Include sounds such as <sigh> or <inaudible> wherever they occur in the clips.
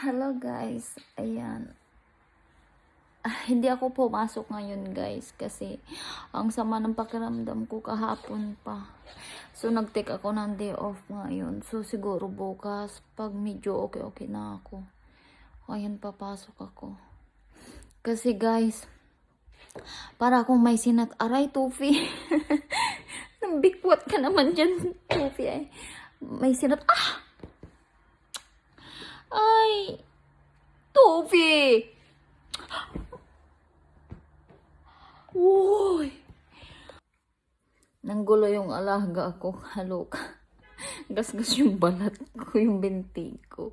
Hello guys, ayan. Ah, hindi ako pumasok ngayon guys kasi ang sama ng pakiramdam ko kahapon pa. So nag-take ako ng day off ngayon. So siguro bukas pag medyo okay-okay na ako. Ayan papasok ako. Kasi guys, para akong may sinat aray Tufi. <laughs> Nambikwat ka naman dyan Tufi ay. May sinat ah! Ay! Tufi! Uy! Nanggulo yung alaga ko. <laughs> Halo ka. Gasgas yung balat ko, yung binti ko.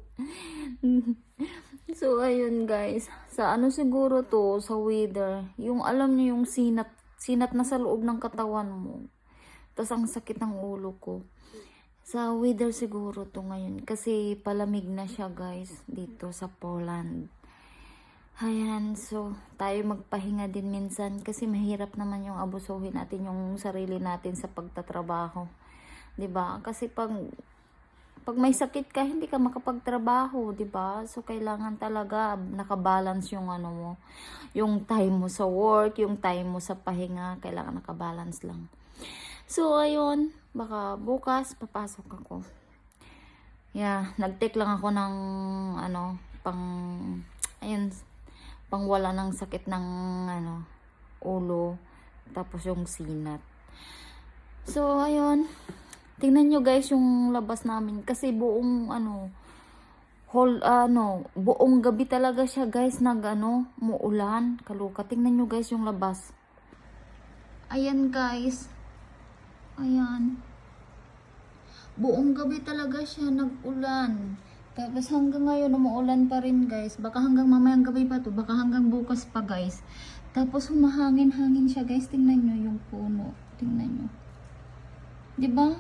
<laughs> so, ayun guys. Sa ano siguro to, sa weather, yung alam niyo yung sinat, sinat na sa loob ng katawan mo. Tapos ang sakit ng ulo ko. Sa weather siguro to ngayon. Kasi palamig na siya guys dito sa Poland. Ayan, so tayo magpahinga din minsan kasi mahirap naman yung abusuhin natin yung sarili natin sa pagtatrabaho. 'Di ba? Kasi pag pag may sakit ka, hindi ka makapagtrabaho, 'di ba? So kailangan talaga nakabalance yung ano mo, yung time mo sa work, yung time mo sa pahinga, kailangan nakabalance lang. So ayun, baka bukas papasok ako. Yeah, nag-take lang ako ng ano, pang ayun, pang wala ng sakit ng ano, ulo, tapos yung sinat. So, ayun. Tingnan nyo guys yung labas namin. Kasi buong ano, whole, ano, buong gabi talaga siya guys nag ano, muulan. Kaluka. Tingnan nyo guys yung labas. Ayan guys. Ayan. Buong gabi talaga siya nag-ulan. Tapos hanggang ngayon umuulan pa rin guys. Baka hanggang mamayang gabi pa to. Baka hanggang bukas pa guys. Tapos humahangin-hangin siya guys. Tingnan nyo yung puno. Tingnan nyo. ba?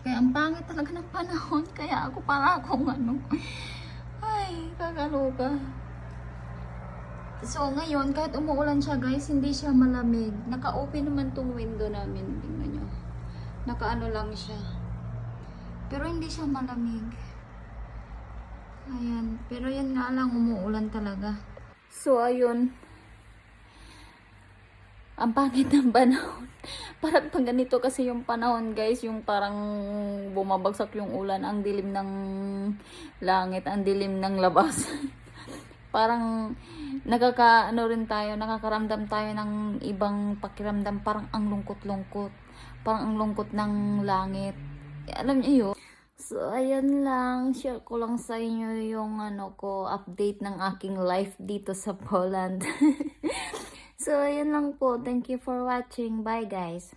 Kaya ang pangit talaga ng panahon. <laughs> Kaya ako para akong ano. Ay, kakaloka. So ngayon, kahit umuulan siya guys, hindi siya malamig. Naka-open naman tong window namin. Tingnan nyo. Naka-ano lang siya. Pero hindi siya malamig. Pero yan nga lang, umuulan talaga. So, ayun. Ang pangit ng panahon. <laughs> parang pag ganito kasi yung panahon, guys, yung parang bumabagsak yung ulan, ang dilim ng langit, ang dilim ng labas. <laughs> parang nakaka ano rin tayo, nakakaramdam tayo ng ibang pakiramdam, parang ang lungkot-lungkot. Parang ang lungkot ng langit. Alam niyo yun? So, ayan lang. Share ko lang sa inyo yung ano ko, update ng aking life dito sa Poland. <laughs> so, ayan lang po. Thank you for watching. Bye, guys.